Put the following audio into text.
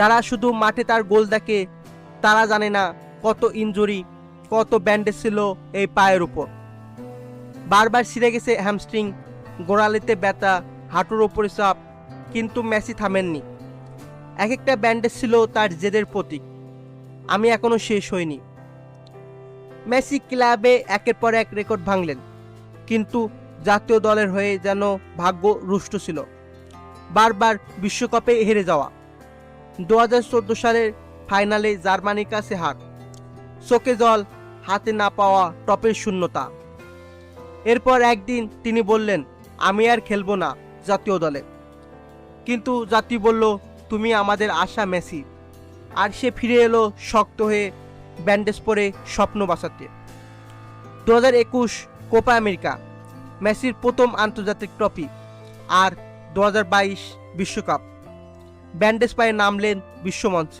তারা শুধু মাঠে তার গোল দেখে, তারা জানে না কত ইনজুরি, কত ব্যান্ডেজ ছিল এই পায়ের উপর। বারবার ছিঁড়ে গেছে হ্যামস্ট্রিং গোড়ালিতে ব্যথা, হাঁটুর ওপরে চাপ, কিন্তু মেসি থামেননি। এক একটা ব্যান্ডেজ ছিল তার জেদের প্রতীক। আমি এখনও শেষ হইনি। মেসি ক্লাবে একের পর এক রেকর্ড ভাঙলেন, কিন্তু জাতীয় দলের হয়ে যেন ভাগ্য রুষ্ট ছিল। বারবার বিশ্বকাপে হেরে যাওয়া। দু হাজার চোদ্দ সালের ফাইনালে জার্মানির কাছে হার। চোখে জল হাতে না পাওয়া টপের শূন্যতা। এরপর একদিন তিনি বললেন, আমি আর খেলব না জাতীয় দলে। কিন্তু জাতি বলল, তুমি আমাদের আশা মেসি। আর সে ফিরে এলো শক্ত হয়ে ব্যান্ডেজ পরে স্বপ্ন বাঁচাতে। দু হাজার একুশ কোপা আমেরিকা, মেসির প্রথম আন্তর্জাতিক ট্রফি আর দু বিশ্বকাপ। ব্যান্ডেজ পায়ে নামলেন বিশ্বমঞ্চে।